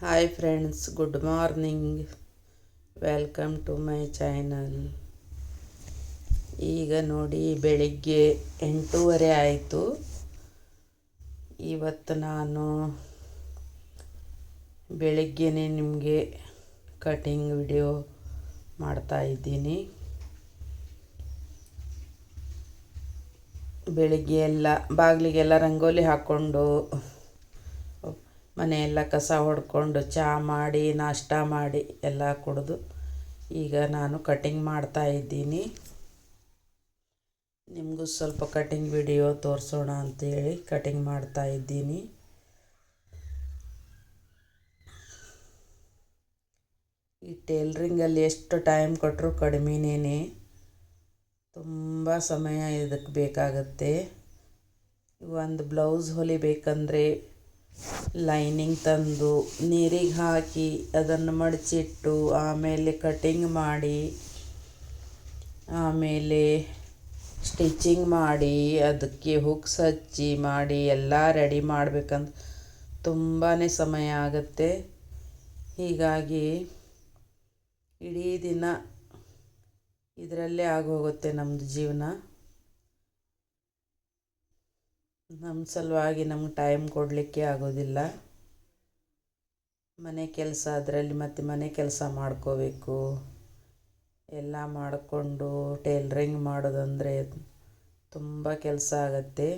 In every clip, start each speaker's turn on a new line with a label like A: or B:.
A: Hi friends good morning welcome to my channel ಈಗ ನೋಡಿ ಬೆಳಿಗ್ಗೆ ಎಂಟೂವರೆ ಆಯಿತು. ಇವತ್ತು ನಾನು ಬೆಳಿಗ್ಗೆನೇ ನಿಮಗೆ ಕಟಿಂಗ್ ವಿಡಿಯೋ ಮಾಡ್ತಾ ಇದ್ದೀನಿ. ಬೆಳಿಗ್ಗೆ ಎಲ್ಲ, ಬಾಗಿಲಿಗೆಲ್ಲ ರಂಗೋಲಿ ಹಾಕ್ಕೊಂಡು ಮನೆಯೆಲ್ಲ ಕಸ ಹೊಡ್ಕೊಂಡು ಚಹಾ ಮಾಡಿ, ನಾಷ್ಟ ಮಾಡಿ ಎಲ್ಲ ಕುಡಿದು ಈಗ ನಾನು ಕಟಿಂಗ್ ಮಾಡ್ತಾ ಇದ್ದೀನಿ. ನಿಮಗೂ ಸ್ವಲ್ಪ ಕಟಿಂಗ್ ವಿಡಿಯೋ ತೋರಿಸೋಣ ಅಂತೇಳಿ ಕಟಿಂಗ್ ಮಾಡ್ತಾ ಇದ್ದೀನಿ. ಈ ಟೇಲ್ರಿಂಗಲ್ಲಿ ಎಷ್ಟು ಟೈಮ್ ಕೊಟ್ಟರು ಕಡಿಮೆನೇ ತುಂಬ ಸಮಯ ಇದಕ್ಕೆ ಬೇಕಾಗುತ್ತೆ. ಒಂದು ಬ್ಲೌಸ್ ಹೊಲಿಬೇಕಂದ್ರೆ ಲೈನಿಂಗ್ ತಂದು ನೀರಿಗೆ ಹಾಕಿ ಅದನ್ನು ಮಡಚಿಟ್ಟು ಆಮೇಲೆ ಕಟಿಂಗ್ ಮಾಡಿ, ಆಮೇಲೆ ಸ್ಟಿಚಿಂಗ್ ಮಾಡಿ, ಅದಕ್ಕೆ ಹುಕ್ಸ್ ಹಚ್ಚಿ ಮಾಡಿ, ಎಲ್ಲ ರೆಡಿ ಮಾಡಬೇಕಂತ ತುಂಬಾ ಸಮಯ ಆಗುತ್ತೆ. ಹೀಗಾಗಿ ಇಡೀ ದಿನ ಇದರಲ್ಲೇ ಆಗೋಗುತ್ತೆ ನಮ್ಮದು ಜೀವನ. ನಮ್ಮ ಸಲುವಾಗಿ ನಮ್ಗೆ ಟೈಮ್ ಕೊಡಲಿಕ್ಕೆ ಆಗೋದಿಲ್ಲ. ಮನೆ ಕೆಲಸ ಅದರಲ್ಲಿ ಮತ್ತು ಮನೆ ಕೆಲಸ ಮಾಡ್ಕೋಬೇಕು. ಎಲ್ಲ ಮಾಡಿಕೊಂಡು ಟೇಲ್ರಿಂಗ್ ಮಾಡೋದಂದರೆ ತುಂಬ ಕೆಲಸ ಆಗತ್ತೆ.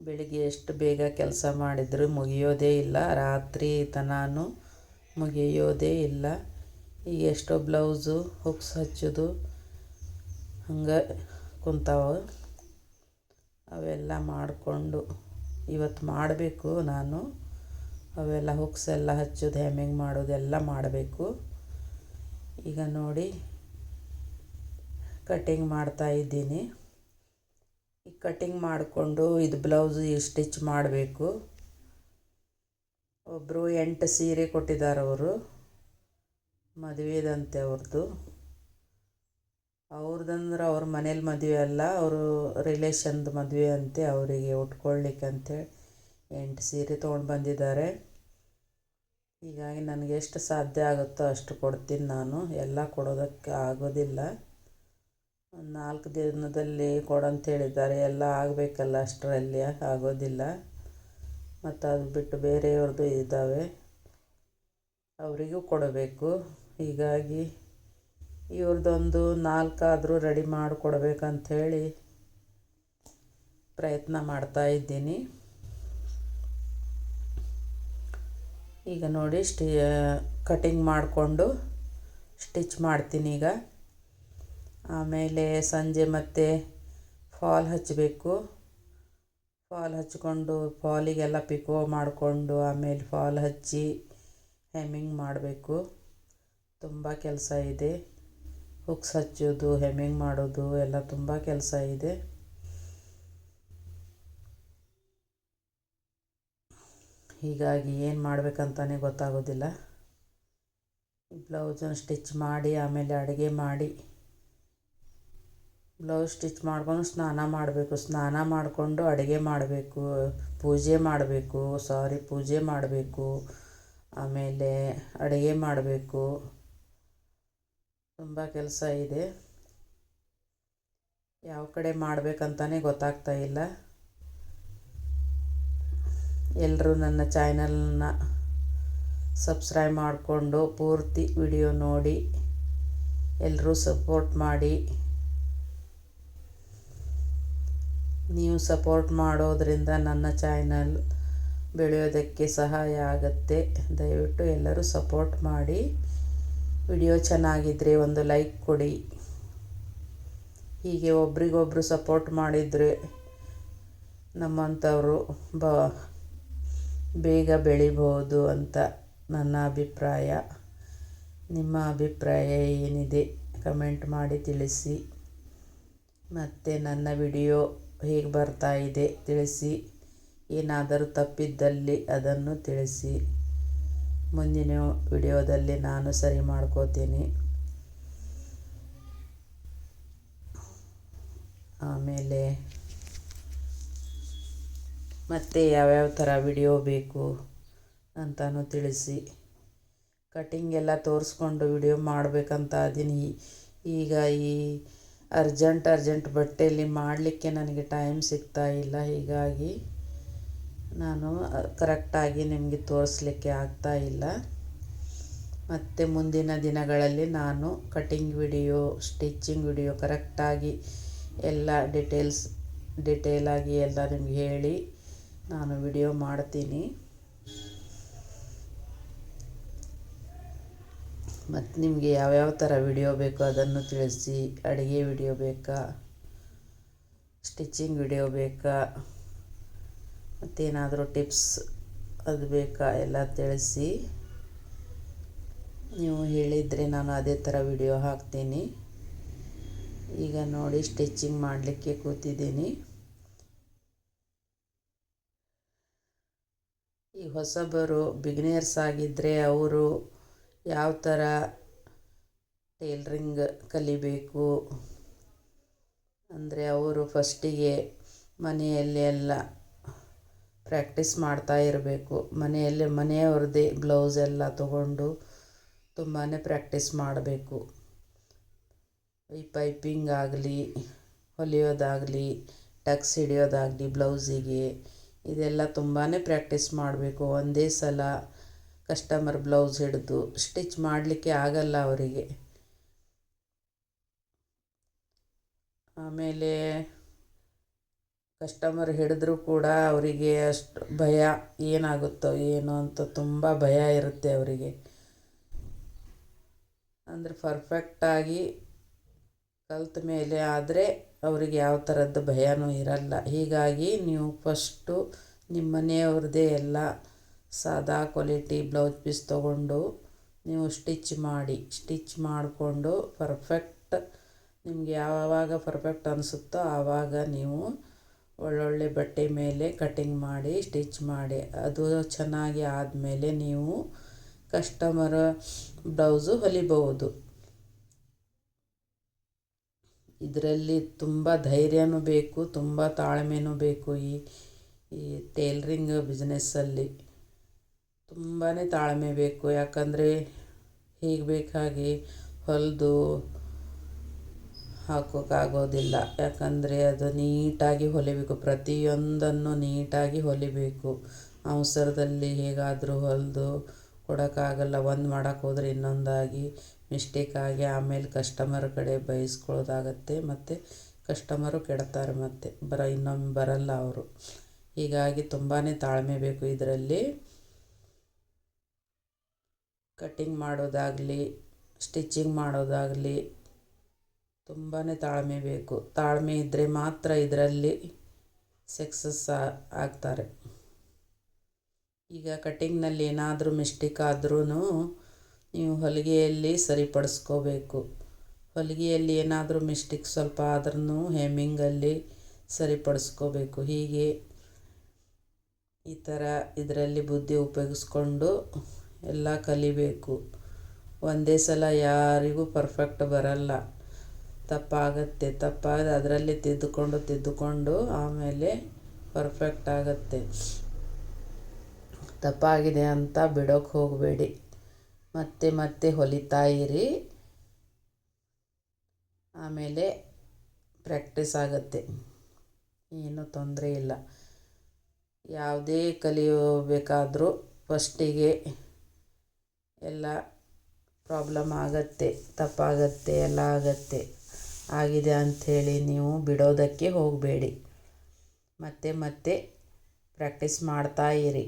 A: ಬೆಳಿಗ್ಗೆ ಎಷ್ಟು ಬೇಗ ಕೆಲಸ ಮಾಡಿದರೂ ಮುಗಿಯೋದೇ ಇಲ್ಲ. ರಾತ್ರಿ ತನಾನು ಮುಗಿಯೋದೇ ಇಲ್ಲ. ಈಗ ಎಷ್ಟೋ ಬ್ಲೌಸು, ಹುಕ್ಸ್ ಹಚ್ಚೋದು ಹಂಗೆ ಕುಂತಾವ. ಅವೆಲ್ಲ ಮಾಡಿಕೊಂಡು ಇವತ್ತು ಮಾಡಬೇಕು ನಾನು. ಅವೆಲ್ಲ ಹುಕ್ಸ್ ಎಲ್ಲ ಹಚ್ಚೋದು ಹೆಮ್ಮಿಂಗ್ ಮಾಡೋದೆಲ್ಲ ಮಾಡಬೇಕು. ಈಗ ನೋಡಿ ಕಟಿಂಗ್ ಮಾಡ್ತಾ ಇದ್ದೀನಿ. ಈ ಕಟಿಂಗ್ ಮಾಡಿಕೊಂಡು ಇದು ಬ್ಲೌಸ್ ಸ್ಟಿಚ್ ಮಾಡಬೇಕು. ಒಬ್ಬರು ಎಂಟು ಸೀರೆ ಕೊಟ್ಟಿದ್ದಾರೆ ಅವರು ಮದುವೆದಂತೆ ಅವ್ರದ್ದು ಅವ್ರದ್ದಂದ್ರೆ ಅವ್ರ ಮನೇಲಿ ಮದುವೆ ಅಲ್ಲ, ಅವರು ರಿಲೇಷನ್ದು ಮದುವೆ ಅಂತೆ, ಅವರಿಗೆ ಉಟ್ಕೊಳ್ಳಿಕ್ಕೆ ಅಂತೇಳಿ ಎಂಟು ಸೀರೆ ತೊಗೊಂಡು ಬಂದಿದ್ದಾರೆ. ಹೀಗಾಗಿ ನನಗೆ ಎಷ್ಟು ಸಾಧ್ಯ ಆಗುತ್ತೋ ಅಷ್ಟು ಕೊಡ್ತೀನಿ ನಾನು. ಎಲ್ಲ ಕೊಡೋದಕ್ಕೆ ಆಗೋದಿಲ್ಲ. ಒಂದು ನಾಲ್ಕು ದಿನದಲ್ಲಿ ಕೊಡಂತ ಹೇಳಿದ್ದಾರೆ. ಎಲ್ಲ ಆಗಬೇಕಲ್ಲ ಅಷ್ಟರಲ್ಲಿ ಆಗೋದಿಲ್ಲ. ಮತ್ತು ಅದು ಬಿಟ್ಟು ಬೇರೆಯವ್ರದ್ದು ಇದ್ದಾವೆ. ಅವರಿಗೂ ಕೊಡಬೇಕು. ಹೀಗಾಗಿ ಇವ್ರದ್ದೊಂದು ನಾಲ್ಕಾದರೂ ರೆಡಿ ಮಾಡಿಕೊಡ್ಬೇಕಂಥೇಳಿ ಪ್ರಯತ್ನ ಮಾಡ್ತಾ ಇದ್ದೀನಿ. ಈಗ ನೋಡಿ ಸ್ಟಿ ಕಟಿಂಗ್ ಮಾಡಿಕೊಂಡು ಸ್ಟಿಚ್ ಮಾಡ್ತೀನಿ ಈಗ. ಆಮೇಲೆ ಸಂಜೆ ಮತ್ತೆ ಫಾಲ್ ಹಚ್ಚಬೇಕು ಫಾಲ್ ಹಚ್ಕೊಂಡು ಫಾಲಿಗೆಲ್ಲ ಪಿಕೋ ಮಾಡಿಕೊಂಡು ಆಮೇಲೆ ಫಾಲ್ ಹಚ್ಚಿ ಹೆಮ್ಮಿಂಗ್ ಮಾಡಬೇಕು. ತುಂಬ ಕೆಲಸ ಇದೆ. ಹುಕ್ಸ್ ಹಚ್ಚೋದು, ಹೆಮ್ಮಿಂಗ್ ಮಾಡೋದು ಎಲ್ಲ ತುಂಬ ಕೆಲಸ ಇದೆ. ಹೀಗಾಗಿ ಏನು ಮಾಡಬೇಕಂತಲೇ ಗೊತ್ತಾಗೋದಿಲ್ಲ. ಬ್ಲೌಸನ್ನು ಸ್ಟಿಚ್ ಮಾಡಿ, ಆಮೇಲೆ ಅಡುಗೆ ಮಾಡಿ. ಬ್ಲೌಸ್ ಸ್ಟಿಚ್ ಮಾಡ್ಕೊಂಡು ಸ್ನಾನ ಮಾಡಬೇಕು. ಸ್ನಾನ ಮಾಡಿಕೊಂಡು ಅಡುಗೆ ಮಾಡಬೇಕು, ಪೂಜೆ ಮಾಡಬೇಕು, ಸಾರಿ ಪೂಜೆ ಮಾಡಬೇಕು, ಆಮೇಲೆ ಅಡುಗೆ ಮಾಡಬೇಕು. ತುಂಬ ಕೆಲಸ ಇದೆ. ಯಾವ ಕಡೆ ಮಾಡಬೇಕಂತಲೇ ಗೊತ್ತಾಗ್ತಾ ಇಲ್ಲ. ಎಲ್ಲರೂ ನನ್ನ ಚಾನಲ್ನ ಸಬ್ಸ್ಕ್ರೈಬ್ ಮಾಡಿಕೊಂಡು ಪೂರ್ತಿ ವಿಡಿಯೋ ನೋಡಿ ಎಲ್ಲರೂ ಸಪೋರ್ಟ್ ಮಾಡಿ. ನೀವು ಸಪೋರ್ಟ್ ಮಾಡೋದರಿಂದ ನನ್ನ ಚಾನಲ್ ಬೆಳೆಯೋದಕ್ಕೆ ಸಹಾಯ ಆಗುತ್ತೆ. ದಯವಿಟ್ಟು ಎಲ್ಲರೂ ಸಪೋರ್ಟ್ ಮಾಡಿ. ವಿಡಿಯೋ ಚೆನ್ನಾಗಿದ್ದರೆ ಒಂದು ಲೈಕ್ ಕೊಡಿ. ಹೀಗೆ ಒಬ್ರಿಗೊಬ್ಬರು ಸಪೋರ್ಟ್ ಮಾಡಿದರೆ ನಮ್ಮಂಥವರು ಬ, ಬೇಗ ಬೆಳಿಬೋದು ಅಂತ ನನ್ನ ಅಭಿಪ್ರಾಯ. ನಿಮ್ಮ ಅಭಿಪ್ರಾಯ ಏನಿದೆ ಕಮೆಂಟ್ ಮಾಡಿ ತಿಳಿಸಿ. ಮತ್ತು ನನ್ನ ವಿಡಿಯೋ ಹೇಗೆ ಬರ್ತಾ ಇದೆ ತಿಳಿಸಿ. ಏನಾದರೂ ತಪ್ಪಿದ್ದಲ್ಲಿ ಅದನ್ನು ತಿಳಿಸಿ. ಮುಂದಿನ ವಿಡಿಯೋದಲ್ಲಿ ನಾನು ಸರಿ ಮಾಡ್ಕೋತೀನಿ. ಆಮೇಲೆ ಮತ್ತು ಯಾವ್ಯಾವ ಥರ ವಿಡಿಯೋ ಬೇಕು ಅಂತಲೂ ತಿಳಿಸಿ. ಕಟಿಂಗ್ ಎಲ್ಲ ತೋರಿಸ್ಕೊಂಡು ವಿಡಿಯೋ ಮಾಡಬೇಕಂತ ಇದೀನಿ. ಈಗ ಈ ಅರ್ಜೆಂಟ್ ಅರ್ಜೆಂಟ್ ಬಟ್ಟೆಯಲ್ಲಿ ಮಾಡಲಿಕ್ಕೆ ನನಗೆ ಟೈಮ್ ಸಿಗ್ತಾ ಇಲ್ಲ. ಹೀಗಾಗಿ ನಾನು ಕರೆಕ್ಟಾಗಿ ನಿಮಗೆ ತೋರಿಸ್ಲಿಕ್ಕೆ ಆಗ್ತಾ ಇಲ್ಲ. ಮತ್ತು ಮುಂದಿನ ದಿನಗಳಲ್ಲಿ ನಾನು ಕಟಿಂಗ್ ವಿಡಿಯೋ ಸ್ಟಿಚ್ಚಿಂಗ್ ವಿಡಿಯೋ ಕರೆಕ್ಟಾಗಿ ಎಲ್ಲ ಡಿಟೇಲ್ಸ್, ಡಿಟೇಲಾಗಿ ಎಲ್ಲ ನಿಮ್ಗೆ ಹೇಳಿ ನಾನು ವಿಡಿಯೋ ಮಾಡ್ತೀನಿ. ಮತ್ತು ನಿಮಗೆ ಯಾವ್ಯಾವ ಥರ ವಿಡಿಯೋ ಬೇಕೋ ಅದನ್ನು ತಿಳಿಸಿ, ಅಡುಗೆ ವಿಡಿಯೋ ಬೇಕಾ ಸ್ಟಿಚ್ಚಿಂಗ್ ವಿಡಿಯೋ ಬೇಕಾ ಮತ್ತೇನಾದರೂ ಟಿಪ್ಸ್ ಅದು ಬೇಕಾ ಎಲ್ಲ ತಿಳಿಸಿ. ನೀವು ಹೇಳಿದರೆ ನಾನು ಅದೇ ಥರ ವಿಡಿಯೋ ಹಾಕ್ತೀನಿ. ಈಗ ನೋಡಿ ಸ್ಟಿಚ್ಚಿಂಗ್ ಮಾಡಲಿಕ್ಕೆ ಕೂತಿದ್ದೀನಿ. ಈ ಹೊಸಬರು ಬಿಗಿನಿಯರ್ಸ್ ಆಗಿದ್ದರೆ ಅವರು ಯಾವ ಥರ ಟೇಲ್ರಿಂಗ್ ಕಲಿಬೇಕು? ಅಂದರೆ ಅವರು ಫಸ್ಟಿಗೆ ಮನೆಯಲ್ಲಿ ಎಲ್ಲ ಪ್ರಾಕ್ಟೀಸ್ ಮಾಡ್ತಾ ಇರಬೇಕು. ಮನೆಯಲ್ಲೇ, ಮನೆಯವ್ರದ್ದೇ ಬ್ಲೌಸ್ ಎಲ್ಲ ತಗೊಂಡು ತುಂಬಾ ಪ್ರ್ಯಾಕ್ಟೀಸ್ ಮಾಡಬೇಕು. ಈ ಪೈಪಿಂಗ್ ಆಗಲಿ, ಹೊಲಿಯೋದಾಗಲಿ ಟಕ್ಸ್ ಹಿಡಿಯೋದಾಗಲಿ ಬ್ಲೌಸಿಗೆ ಇದೆಲ್ಲ ತುಂಬಾ ಪ್ರ್ಯಾಕ್ಟೀಸ್ ಮಾಡಬೇಕು. ಒಂದೇ ಸಲ ಕಸ್ಟಮರ್ ಬ್ಲೌಸ್ ಹಿಡಿದು ಸ್ಟಿಚ್ ಮಾಡಲಿಕ್ಕೆ ಆಗಲ್ಲ ಅವರಿಗೆ. ಆಮೇಲೆ ಕಸ್ಟಮರ್ ಹಿಡಿದ್ರೂ ಕೂಡ ಅವರಿಗೆ ಅಷ್ಟು ಭಯ, ಏನಾಗುತ್ತೋ ಏನೋ ಅಂತ ತುಂಬ ಭಯ ಇರುತ್ತೆ ಅವರಿಗೆ. ಅಂದರೆ ಪರ್ಫೆಕ್ಟಾಗಿ ಕಲ್ತ ಮೇಲೆ ಆದರೆ ಅವರಿಗೆ ಯಾವ ಥರದ್ದು ಭಯನೂ ಇರಲ್ಲ. ಹೀಗಾಗಿ ನೀವು ಫಸ್ಟು ನಿಮ್ಮ ಮನೆಯವ್ರದ್ದೇ ಎಲ್ಲ ಸಾದಾ ಕ್ವಾಲಿಟಿ ಬ್ಲೌಸ್ ಪೀಸ್ ತೊಗೊಂಡು ನೀವು ಸ್ಟಿಚ್ ಮಾಡಿ ಸ್ಟಿಚ್ ಮಾಡಿಕೊಂಡು ಪರ್ಫೆಕ್ಟ್ ನಿಮಗೆ ಯಾವಾಗ ಪರ್ಫೆಕ್ಟ್ ಅನಿಸುತ್ತೋ ಆವಾಗ ನೀವು ಒಳ್ಳೊಳ್ಳೆ ಬಟ್ಟೆ ಮೇಲೆ ಕಟ್ಟಿಂಗ್ ಮಾಡಿ ಸ್ಟಿಚ್ ಮಾಡಿ, ಅದು ಚೆನ್ನಾಗಿ ಆದಮೇಲೆ ನೀವು ಕಸ್ಟಮರ ಬ್ಲೌಸು ಹೊಲಿಬಹುದು. ಇದರಲ್ಲಿ ತುಂಬ ಧೈರ್ಯನೂ ಬೇಕು, ತುಂಬ ತಾಳ್ಮೆನೂ ಬೇಕು ಈ ಈ ಟೇಲ್ರಿಂಗ್ ಬಿಸ್ನೆಸ್ಸಲ್ಲಿ ತುಂಬಾ ತಾಳ್ಮೆ ಬೇಕು, ಯಾಕಂದರೆ ಹೀಗೆ ಬೇಕಾಗಿ ಹೊಲಿದು ಹಾಕೋಕ್ಕಾಗೋದಿಲ್ಲ. ಯಾಕಂದರೆ ಅದು ನೀಟಾಗಿ ಹೊಲಿಬೇಕು. ಪ್ರತಿಯೊಂದನ್ನು ನೀಟಾಗಿ ಹೊಲಿಬೇಕು. ಅವಸರದಲ್ಲಿ ಹೇಗಾದರೂ ಹೊಲಿದು ಕೊಡೋಕ್ಕಾಗಲ್ಲ. ಒಂದು ಮಾಡೋಕೆ ಹೋದರೆ ಇನ್ನೊಂದಾಗಿ ಮಿಸ್ಟೇಕ್ ಆಗಿ ಆಮೇಲೆ ಕಸ್ಟಮರ್ ಕಡೆ ಬೈಸ್ಕೊಳ್ಳೋದಾಗತ್ತೆ ಮತ್ತು ಕಸ್ಟಮರು ಕೆಡ್ತಾರೆ ಮತ್ತು. ಬರ, ಇನ್ನೊಮ್ಮೆ ಬರಲ್ಲ ಅವರು. ಹೀಗಾಗಿ ತುಂಬಾ ತಾಳ್ಮೆ ಬೇಕು ಇದರಲ್ಲಿ. ಕಟ್ಟಿಂಗ್ ಮಾಡೋದಾಗಲಿ, ಸ್ಟಿಚ್ಚಿಂಗ್ ಮಾಡೋದಾಗಲಿ ತುಂಬಾ ತಾಳ್ಮೆ ಬೇಕು. ತಾಳ್ಮೆ ಇದ್ದರೆ ಮಾತ್ರ ಇದರಲ್ಲಿ ಸಕ್ಸಸ್ ಆಗ್ತಾರೆ. ಈಗ ಕಟ್ಟಿಂಗ್ನಲ್ಲಿ ಏನಾದರೂ ಮಿಸ್ಟೇಕ್ ಆದ್ರೂ ನೀವು ಹೊಲಿಗೆಯಲ್ಲಿ ಸರಿಪಡಿಸ್ಕೋಬೇಕು. ಹೊಲಿಗೆಯಲ್ಲಿ ಏನಾದರೂ ಮಿಸ್ಟೇಕ್ ಸ್ವಲ್ಪ ಆದ್ರೂ ಹೇಮಿಂಗಲ್ಲಿ ಸರಿಪಡಿಸ್ಕೋಬೇಕು. ಹೀಗೆ ಈ ಥರ ಇದರಲ್ಲಿ ಬುದ್ಧಿ ಉಪಯೋಗಿಸ್ಕೊಂಡು ಎಲ್ಲ ಕಲಿಬೇಕು. ಒಂದೇ ಸಲ ಯಾರಿಗೂ ಪರ್ಫೆಕ್ಟ್ ಬರಲ್ಲ. ತಪ್ಪಾಗತ್ತೆ ತಪ್ಪಾದ ಅದರಲ್ಲಿ ತಿದ್ದುಕೊಂಡು ತಿದ್ದುಕೊಂಡು ಆಮೇಲೆ ಪರ್ಫೆಕ್ಟ್ ಆಗುತ್ತೆ. ತಪ್ಪಾಗಿದೆ ಅಂತ ಬಿಡೋಕ್ಕೆ ಹೋಗಬೇಡಿ. ಮತ್ತೆ ಮತ್ತೆ ಹೊಲಿತಾ ಇರಿ. ಆಮೇಲೆ ಪ್ರ್ಯಾಕ್ಟೀಸ್ ಆಗುತ್ತೆ. ಏನೂ ತೊಂದರೆ ಇಲ್ಲ. ಯಾವುದೇ ಕಲಿಯಬೇಕಾದರೂ ಫಸ್ಟಿಗೆ ಎಲ್ಲ ಪ್ರಾಬ್ಲಮ್ ಆಗತ್ತೆ, ತಪ್ಪಾಗತ್ತೆ, ಎಲ್ಲ ಆಗತ್ತೆ. ಆಗಿದೆ ಅಂಥೇಳಿ ನೀವು ಬಿಡೋದಕ್ಕೆ ಹೋಗಬೇಡಿ. ಮತ್ತೆ ಮತ್ತೆ ಪ್ರಾಕ್ಟೀಸ್ ಮಾಡ್ತಾ ಇರಿ.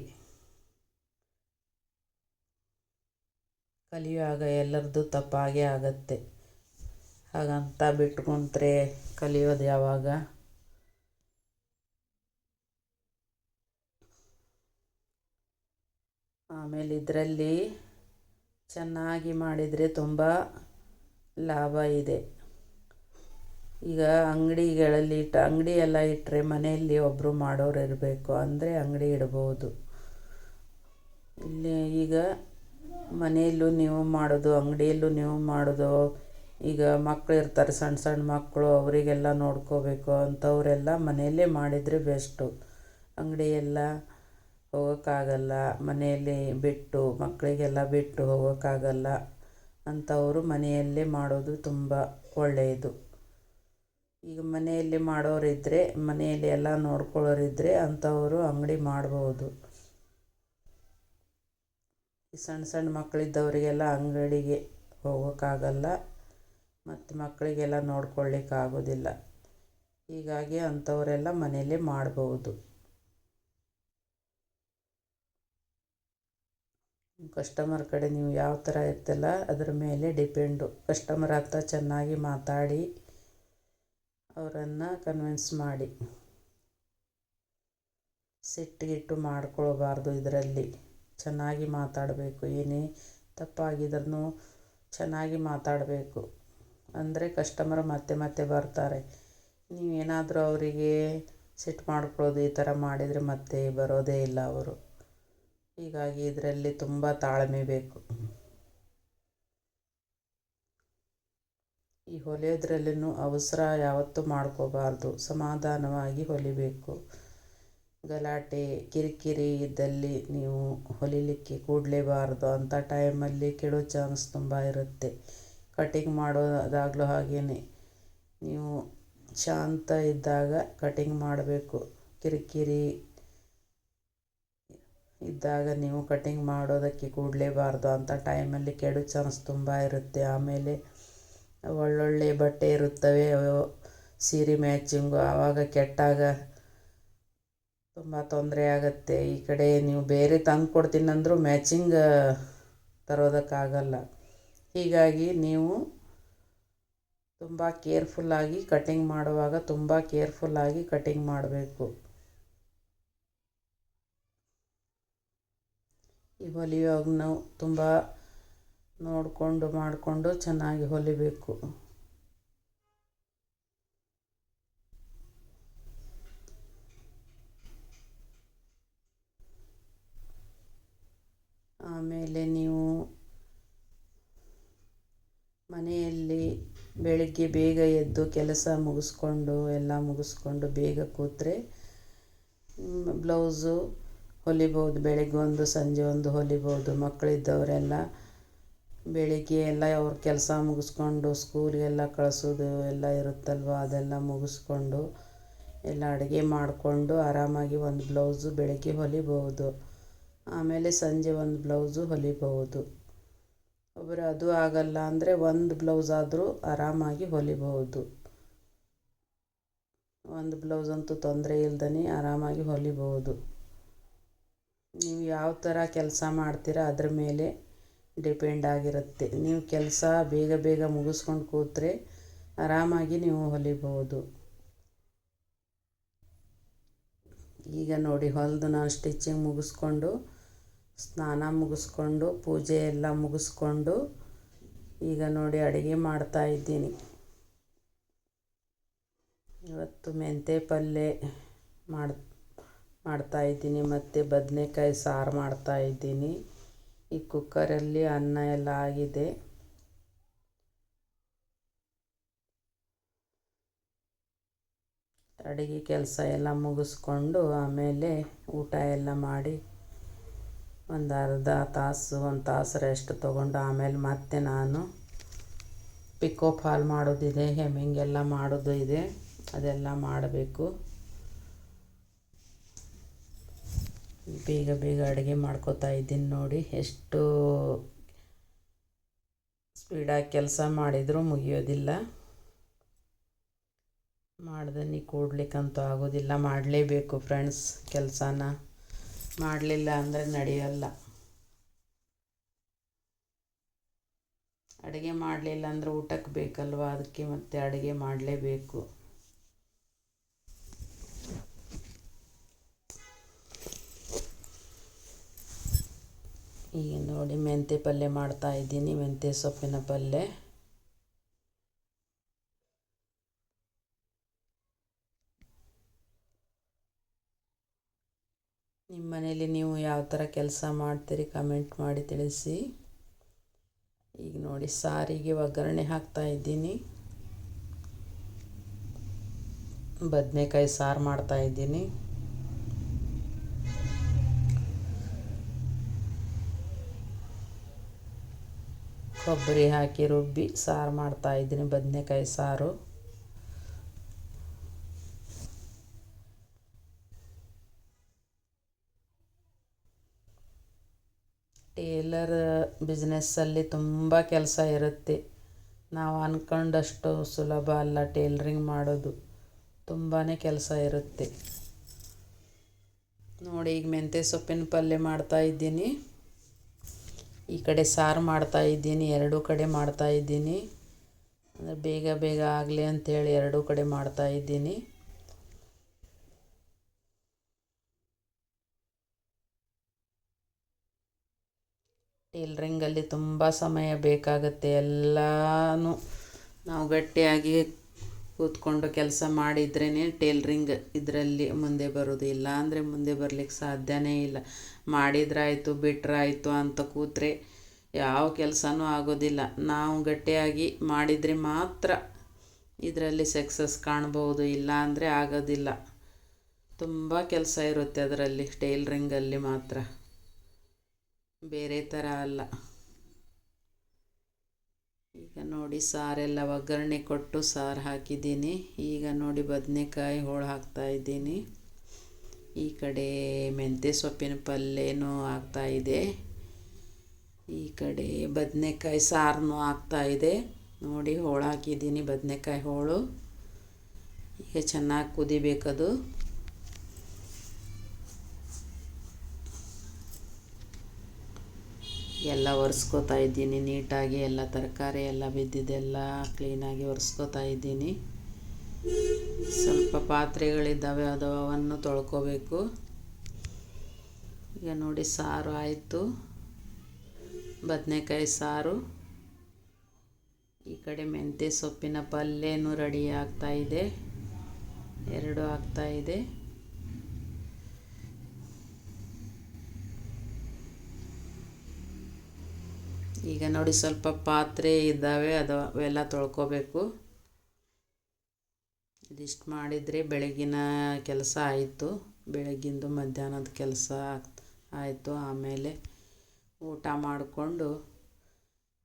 A: ಕಲಿಯುವಾಗ ಎಲ್ಲರದ್ದು ತಪ್ಪಾಗೇ ಆಗತ್ತೆ. ಹಾಗಂತ ಬಿಟ್ಕೊಂತ್ರೆ ಕಲಿಯೋದು ಯಾವಾಗ? ಆಮೇಲೆ ಇದರಲ್ಲಿ ಚೆನ್ನಾಗಿ ಮಾಡಿದರೆ ತುಂಬ ಲಾಭ ಇದೆ. ಈಗ ಅಂಗಡಿಗಳಲ್ಲಿ ಇಟ್ಟು ಅಂಗಡಿ ಎಲ್ಲ ಇಟ್ಟರೆ ಮನೆಯಲ್ಲಿ ಒಬ್ಬರು ಮಾಡೋರು ಇರಬೇಕು ಅಂದರೆ ಅಂಗಡಿ ಇಡ್ಬೋದು. ಇಲ್ಲಿ ಈಗ ಮನೆಯಲ್ಲೂ ನೀವು ಮಾಡೋದು, ಅಂಗಡಿಯಲ್ಲೂ ನೀವು ಮಾಡೋದು, ಈಗ ಮಕ್ಕಳು ಇರ್ತಾರೆ ಸಣ್ಣ ಸಣ್ಣ ಮಕ್ಕಳು ಅವರಿಗೆಲ್ಲ ನೋಡ್ಕೋಬೇಕು ಅಂಥವರೆಲ್ಲ ಮನೆಯಲ್ಲೇ ಮಾಡಿದರೆ ಬೆಸ್ಟು. ಅಂಗಡಿಯೆಲ್ಲ ಹೋಗೋಕ್ಕಾಗಲ್ಲ, ಮನೆಯಲ್ಲಿ ಬಿಟ್ಟು ಮಕ್ಕಳಿಗೆಲ್ಲ ಬಿಟ್ಟು ಹೋಗೋಕ್ಕಾಗಲ್ಲ ಅಂಥವರು ಮನೆಯಲ್ಲೇ ಮಾಡೋದು ತುಂಬ ಒಳ್ಳೆಯದು. ಈಗ ಮನೆಯಲ್ಲಿ ಮಾಡೋರಿದ್ದರೆ ಮನೆಯಲ್ಲಿ ಎಲ್ಲ ನೋಡ್ಕೊಳ್ಳೋರಿದ್ದರೆ ಅಂಥವರು ಅಂಗಡಿ ಮಾಡ್ಬೋದು. ಸಣ್ಣ ಸಣ್ಣ ಮಕ್ಕಳಿದ್ದವರಿಗೆಲ್ಲ ಅಂಗಡಿಗೆ ಹೋಗೋಕ್ಕಾಗಲ್ಲ, ಮತ್ತು ಮಕ್ಕಳಿಗೆಲ್ಲ ನೋಡ್ಕೊಳ್ಳಿಕ್ಕಾಗೋದಿಲ್ಲ. ಹೀಗಾಗಿ ಅಂಥವರೆಲ್ಲ ಮನೆಯಲ್ಲೇ ಮಾಡ್ಬೋದು. ಕಸ್ಟಮರ್ ಕಡೆ ನೀವು ಯಾವ ಥರ ಇರ್ತಲ್ಲ, ಅದ್ರ ಮೇಲೆ ಡಿಪೆಂಡು ಕಸ್ಟಮರ್ ಹತ್ರ ಚೆನ್ನಾಗಿ ಮಾತಾಡಿ ಅವರನ್ನು ಕನ್ವಿನ್ಸ್ ಮಾಡಿ. ಸಿಟ್ಟಿಗಿಟ್ಟು ಮಾಡ್ಕೊಳ್ಬಾರ್ದು ಇದರಲ್ಲಿ. ಚೆನ್ನಾಗಿ ಮಾತಾಡಬೇಕು. ಏನೇ ತಪ್ಪಾಗಿದ್ರೂ ಚೆನ್ನಾಗಿ ಮಾತಾಡಬೇಕು. ಅಂದರೆ ಕಸ್ಟಮರ್ ಮತ್ತೆ ಮತ್ತೆ ಬರ್ತಾರೆ. ನೀವೇನಾದರೂ ಅವರಿಗೆ ಸಿಟ್ಟು ಮಾಡ್ಕೊಳ್ಳೋದು ಈ ಥರ ಮಾಡಿದರೆ ಮತ್ತೆ ಬರೋದೇ ಇಲ್ಲ ಅವರು. ಹೀಗಾಗಿ ಇದರಲ್ಲಿ ತುಂಬ ತಾಳ್ಮೆ ಬೇಕು. ಈ ಹೊಲಿಯೋದ್ರಲ್ಲಿನೂ ಅವಸರ ಯಾವತ್ತೂ ಮಾಡ್ಕೋಬಾರ್ದು. ಸಮಾಧಾನವಾಗಿ ಹೊಲಿಬೇಕು. ಗಲಾಟೆ, ಕಿರಿಕಿರಿ ಇದ್ದಲ್ಲಿ ನೀವು ಹೊಲಿಲಿಕ್ಕೆ ಕೂಡಲೇಬಾರ್ದು. ಅಂಥ ಟೈಮಲ್ಲಿ ಕೆಡೋ ಚಾನ್ಸ್ ತುಂಬ ಇರುತ್ತೆ. ಕಟಿಂಗ್ ಮಾಡೋದಾಗಲೂ ಹಾಗೆಯೇ ನೀವು ಶಾಂತ ಇದ್ದಾಗ ಕಟಿಂಗ್ ಮಾಡಬೇಕು. ಕಿರಿಕಿರಿ ಇದ್ದಾಗ ನೀವು ಕಟಿಂಗ್ ಮಾಡೋದಕ್ಕೆ ಕೂಡಲೇಬಾರ್ದು. ಅಂಥ ಟೈಮಲ್ಲಿ ಕೆಡೋ ಚಾನ್ಸ್ ತುಂಬ ಇರುತ್ತೆ. ಆಮೇಲೆ ಒಳ್ಳೊಳ್ಳೆ ಬಟ್ಟೆ ಇರುತ್ತವೆ ಸೀರೆ ಮ್ಯಾಚಿಂಗು, ಆವಾಗ ಕೆಟ್ಟಾಗ ತುಂಬ ತೊಂದರೆ ಆಗುತ್ತೆ. ಈ ಕಡೆ ನೀವು ಬೇರೆ ತಂದು ಕೊಡ್ತೀನಿ ಅಂದರೂ ಮ್ಯಾಚಿಂಗ್ ತರೋದಕ್ಕಾಗಲ್ಲ. ಹೀಗಾಗಿ ನೀವು ತುಂಬ ಕೇರ್ಫುಲ್ಲಾಗಿ ಕಟಿಂಗ್ ಮಾಡುವಾಗ ತುಂಬ ಕೇರ್ಫುಲ್ಲಾಗಿ ಕಟಿಂಗ್ ಮಾಡಬೇಕು. ಈ ಹೊಲಿಯುವಾಗ ನಾವು ತುಂಬ ನೋಡಿಕೊಂಡು ಮಾಡಿಕೊಂಡು ಚೆನ್ನಾಗಿ ಹೊಲಿಬೇಕು. ಆಮೇಲೆ ನೀವು ಮನೆಯಲ್ಲಿ ಬೆಳಗ್ಗೆ ಬೇಗ ಎದ್ದು ಕೆಲಸ ಮುಗಿಸ್ಕೊಂಡು, ಎಲ್ಲ ಮುಗಿಸ್ಕೊಂಡು ಬೇಗ ಕೂತ್ರೆ ಬ್ಲೌಸು ಹೊಲಿಬೋದು, ಬೆಳಗ್ಗೆ ಒಂದು, ಸಂಜೆ ಒಂದು ಹೊಲಿಬೋದು, ಮಕ್ಕಳಿದ್ದವರೆಲ್ಲ ಬೆಳಿಗ್ಗೆ ಎಲ್ಲ ಅವ್ರ ಕೆಲಸ ಮುಗಿಸ್ಕೊಂಡು ಸ್ಕೂಲಿಗೆಲ್ಲ ಕಳಿಸೋದು ಎಲ್ಲ ಇರುತ್ತಲ್ವ ಅದೆಲ್ಲ ಮುಗಿಸ್ಕೊಂಡು ಎಲ್ಲ ಅಡುಗೆ ಮಾಡಿಕೊಂಡು ಆರಾಮಾಗಿ ಒಂದು ಬ್ಲೌಸು ಬೆಳಗ್ಗೆ ಹೊಲಿಬಹುದು. ಆಮೇಲೆ ಸಂಜೆ ಒಂದು ಬ್ಲೌಸು ಹೊಲಿಬಹುದು. ಒಬ್ಬರು ಅದು ಆಗಲ್ಲ ಅಂದರೆ ಒಂದು ಬ್ಲೌಸ್ ಆದರೂ ಆರಾಮಾಗಿ ಹೊಲಿಬಹುದು. ಒಂದು ಬ್ಲೌಸ್ ಅಂತೂ ತೊಂದರೆ ಇಲ್ದೇ ಆರಾಮಾಗಿ ಹೊಲಿಬಹುದು. ನೀವು ಯಾವ ಥರ ಕೆಲಸ ಮಾಡ್ತೀರ ಅದ್ರ ಮೇಲೆ ಡಿಪೆಂಡ್ ಆಗಿರುತ್ತೆ. ನೀವು ಕೆಲಸ ಬೇಗ ಬೇಗ ಮುಗಿಸ್ಕೊಂಡು ಕೂತ್ರೆ ಆರಾಮಾಗಿ ನೀವು ಹೊಲಿಬಹುದು. ಈಗ ನೋಡಿ, ಹೊಲಿದು ನಾನು ಸ್ಟಿಚಿಂಗ್ ಮುಗಿಸ್ಕೊಂಡು, ಸ್ನಾನ ಮುಗಿಸ್ಕೊಂಡು, ಪೂಜೆ ಎಲ್ಲ ಮುಗಿಸ್ಕೊಂಡು ಈಗ ನೋಡಿ ಅಡುಗೆ ಮಾಡ್ತಾ ಇದ್ದೀನಿ. ಇವತ್ತು ಮೆಂತೆ ಪಲ್ಯ ಮಾಡಿ ಮಾಡ್ತಾಯಿದ್ದೀನಿ ಮತ್ತು ಬದನೆಕಾಯಿ ಸಾರು ಮಾಡ್ತಾಯಿದ್ದೀನಿ ಈ ಕುಕ್ಕರಲ್ಲಿ ಅನ್ನ ಎಲ್ಲ ಆಗಿದೆ. ಅಡುಗೆ ಕೆಲಸ ಎಲ್ಲ ಮುಗಿಸ್ಕೊಂಡು ಆಮೇಲೆ ಊಟ ಎಲ್ಲ ಮಾಡಿ ಒಂದು ಅರ್ಧ ತಾಸು, ಒಂದು ತಾಸು ರೆಸ್ಟ್ ತೊಗೊಂಡು ಆಮೇಲೆ ಮತ್ತೆ ನಾನು ಪಿಕೋ ಫಾಲ್ ಮಾಡೋದಿದೆ ಹೆಮ್ಮಿಂಗ್ ಎಲ್ಲ ಮಾಡೋದು ಇದೆ, ಅದೆಲ್ಲ ಮಾಡಬೇಕು. ಬೇಗ ಬೇಗ ಅಡುಗೆ ಮಾಡ್ಕೋತಾ ಇದ್ದೀನಿ ನೋಡಿ. ಎಷ್ಟು ಸ್ಪೀಡಾಗಿ ಕೆಲಸ ಮಾಡಿದರೂ ಮುಗಿಯೋದಿಲ್ಲ. ಮಾಡ್ದನಿ ಕೂಡ್ಲಿಕ್ಕಂತೂ ಆಗೋದಿಲ್ಲ. ಮಾಡಲೇಬೇಕು ಫ್ರೆಂಡ್ಸ್ ಕೆಲಸನ. ಮಾಡಲಿಲ್ಲ ಅಂದರೆ ನಡೆಯಲ್ಲ. ಅಡುಗೆ ಮಾಡಲಿಲ್ಲ ಅಂದರೆ ಊಟಕ್ಕೆ ಬೇಕಲ್ವ? ಅದಕ್ಕೆ ಮತ್ತೆ ಅಡುಗೆ ಮಾಡಲೇಬೇಕು. ಈಗ ನೋಡಿ ಮೆಂತ್ಯ ಪಲ್ಯ ಮಾಡ್ತಾ ಇದ್ದೀನಿ ಮೆಂತ್ಯ ಸೊಪ್ಪಿನ ಪಲ್ಯ. ನಿಮ್ಮ ಮನೇಲಿ ನೀವು ಯಾವ ಥರ ಕೆಲಸ ಮಾಡ್ತೀರಿ ಕಮೆಂಟ್ ಮಾಡಿ ತಿಳಿಸಿ. ಈಗ ನೋಡಿ, ಸಾರಿಗೆ ಒಗ್ಗರಣೆ ಹಾಕ್ತಾ ಇದ್ದೀನಿ. ಬದನೇಕಾಯಿ ಸಾರು ಮಾಡ್ತಾ ಇದ್ದೀನಿ. ಕೊಬ್ಬರಿ ಹಾಕಿ ರುಬ್ಬಿ ಸಾರು ಮಾಡ್ತಾಯಿದ್ದೀನಿ ಬದನೆಕಾಯಿ ಸಾರು. ಟೇಲರ್ ಬಿಸ್ನೆಸ್ಸಲ್ಲಿ ತುಂಬ ಕೆಲಸ ಇರುತ್ತೆ. ನಾವು ಅಂದ್ಕೊಂಡಷ್ಟು ಸುಲಭ ಅಲ್ಲ ಟೇಲರಿಂಗ್ ಮಾಡೋದು. ತುಂಬಾ ಕೆಲಸ ಇರುತ್ತೆ. ನೋಡಿ, ಈಗ ಮೆಂತ್ಯ ಸೊಪ್ಪಿನ ಪಲ್ಯ ಮಾಡ್ತಾ ಇದ್ದೀನಿ. ಈ ಕಡೆ ಸಾರು ಮಾಡ್ತಾ ಇದ್ದೀನಿ, ಎರಡೂ ಕಡೆ ಮಾಡ್ತಾ ಇದ್ದೀನಿ. ಅಂದರೆ ಬೇಗ ಬೇಗ ಆಗಲಿ ಅಂಥೇಳಿ ಎರಡೂ ಕಡೆ ಮಾಡ್ತಾ ಇದ್ದೀನಿ. ಟೇಲ್ರಿಂಗಲ್ಲಿ ತುಂಬ ಸಮಯ ಬೇಕಾಗುತ್ತೆ ಎಲ್ಲನೂ. ನಾವು ಗಟ್ಟಿಯಾಗಿ ಕೂತ್ಕೊಂಡು ಕೆಲಸ ಮಾಡಿದ್ರೇ ಟೇಲ್ರಿಂಗ್ ಇದರಲ್ಲಿ ಮುಂದೆ ಬರೋದು ಇಲ್ಲ. ಅಂದರೆ ಮುಂದೆ ಬರಲಿಕ್ಕೆ ಸಾಧ್ಯವೇ ಇಲ್ಲ. ಮಾಡಿದ್ರಾಯಿತು, ಬಿಟ್ರಾಯಿತು ಅಂತ ಕೂತ್ರೆ ಯಾವ ಕೆಲಸನೂ ಆಗೋದಿಲ್ಲ. ನಾವು ಗಟ್ಟಿಯಾಗಿ ಮಾಡಿದರೆ ಮಾತ್ರ ಇದರಲ್ಲಿ ಸಕ್ಸಸ್ ಕಾಣ್ಬೋದು, ಇಲ್ಲ ಅಂದರೆ ಆಗೋದಿಲ್ಲ. ತುಂಬ ಕೆಲಸ ಇರುತ್ತೆ ಅದರಲ್ಲಿ, ಟೇಲ್ರಿಂಗಲ್ಲಿ ಮಾತ್ರ. ಬೇರೆ ಥರ ಅಲ್ಲ. ಈಗ ನೋಡಿ ಸಾರೆಲ್ಲ ಒಗ್ಗರಣೆ ಕೊಟ್ಟು ಸಾರು ಹಾಕಿದ್ದೀನಿ. ಈಗ ನೋಡಿ ಬದನೆಕಾಯಿ ಹೋಳು ಹಾಕ್ತಾಯಿದ್ದೀನಿ ಈ ಕಡೆ ಮೆಂತ್ಯ ಸೊಪ್ಪಿನ ಪಲ್ಯನೂ ಆಗ್ತಾಯಿದೆ ಈ ಕಡೆ ಬದನೆಕಾಯಿ ಸಾರನ್ನು ಆಗ್ತಾಯಿದೆ ನೋಡಿ ಹೋಳು ಹಾಕಿದ್ದೀನಿ ಬದನೆಕಾಯಿ ಹೋಳು. ಈಗ ಚೆನ್ನಾಗಿ ಕುದಿಬೇಕದು. ಎಲ್ಲ ಒರೆಸ್ಕೋತಾ ಇದ್ದೀನಿ, ನೀಟಾಗಿ ಎಲ್ಲ ತರಕಾರಿ ಎಲ್ಲ ಬಿದ್ದಿದ್ದೆಲ್ಲ ಕ್ಲೀನಾಗಿ ಒರೆಸ್ಕೋತಾ ಇದ್ದೀನಿ. ಸ್ವಲ್ಪ ಪಾತ್ರೆಗಳಿದ್ದಾವೆ ಅದು ಅವನ್ನು ತೊಳ್ಕೊಬೇಕು. ಈಗ ನೋಡಿ ಸಾರು ಆಯಿತು. ಬದನೆಕಾಯಿ ಸಾರು. ಈ ಕಡೆ ಮೆಂತ್ಯ ಸೊಪ್ಪಿನ ಪಲ್ಯನೂ ರೆಡಿ ಆಗ್ತಾಯಿದೆ ಎರಡು ಆಗ್ತಾಯಿದೆ ಈಗ ನೋಡಿ ಸ್ವಲ್ಪ ಪಾತ್ರೆ ಇದ್ದಾವೆ, ಅದು ಅವೆಲ್ಲ ತೊಳ್ಕೊಬೇಕು. ಇದಿಷ್ಟು ಮಾಡಿದರೆ ಬೆಳಗಿನ ಕೆಲಸ ಆಯಿತು. ಬೆಳಗ್ಗಿಂದು ಮಧ್ಯಾಹ್ನದ ಕೆಲಸ ಆಯಿತು. ಆಮೇಲೆ ಊಟ ಮಾಡಿಕೊಂಡು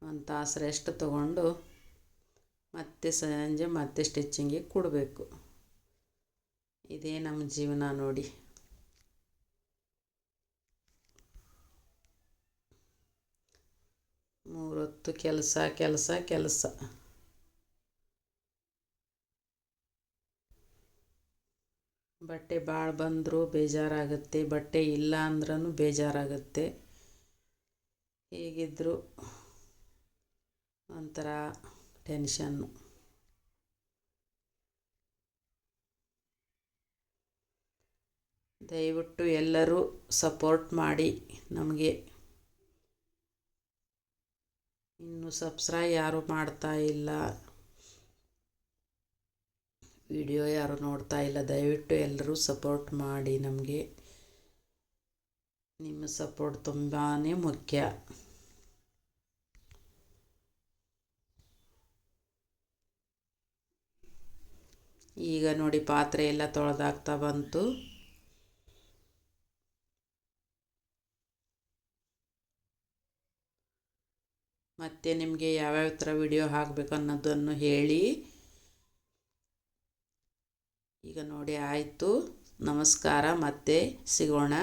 A: ಒಂದು ತಾಸು ರೆಸ್ಟ್ ತೊಗೊಂಡು ಮತ್ತೆ ಸಂಜೆ ಮತ್ತೆ ಸ್ಟಿಚ್ಚಿಂಗಿಗೆ ಕೊಡಬೇಕು. ಇದೇ ನಮ್ಮ ಜೀವನ ನೋಡಿ. ಮೂರೊತ್ತು ಕೆಲಸ ಕೆಲಸ ಕೆಲಸ ಬಟ್ಟೆ ಭಾಳ ಬಂದರೂ ಬೇಜಾರಾಗುತ್ತೆ, ಬಟ್ಟೆ ಇಲ್ಲ ಅಂದ್ರೂ ಬೇಜಾರಾಗುತ್ತೆ. ಹೇಗಿದ್ದರೂ ಒಂಥರ ಟೆನ್ಷನ್ನು ದಯವಿಟ್ಟು ಎಲ್ಲರೂ ಸಪೋರ್ಟ್ ಮಾಡಿ ನಮಗೆ. ಇನ್ನು ಸಬ್ಸ್ಕ್ರೈ ಯಾರೂ ಮಾಡ್ತಾ ಇಲ್ಲ. ವಿಡಿಯೋ ಯಾರು ನೋಡ್ತಾ ಇಲ್ಲ, ದಯವಿಟ್ಟು ಎಲ್ಲರೂ ಸಪೋರ್ಟ್ ಮಾಡಿ ನಮಗೆ. ನಿಮ್ಮ ಸಪೋರ್ಟ್ ತುಂಬಾ ಮುಖ್ಯ. ಈಗ ನೋಡಿ ಪಾತ್ರೆ ಎಲ್ಲ ತೊಳೆದಾಗ್ತಾ ಬಂತು. ಮತ್ತು ನಿಮಗೆ ಯಾವ್ಯಾವ ಥರ ವಿಡಿಯೋ ಹಾಕಬೇಕು ಅನ್ನೋದನ್ನು ಹೇಳಿ. ಈಗ ನೋಡಿ ಆಯಿತು. ನಮಸ್ಕಾರ ಮತ್ತೆ ಸಿಗೋಣ.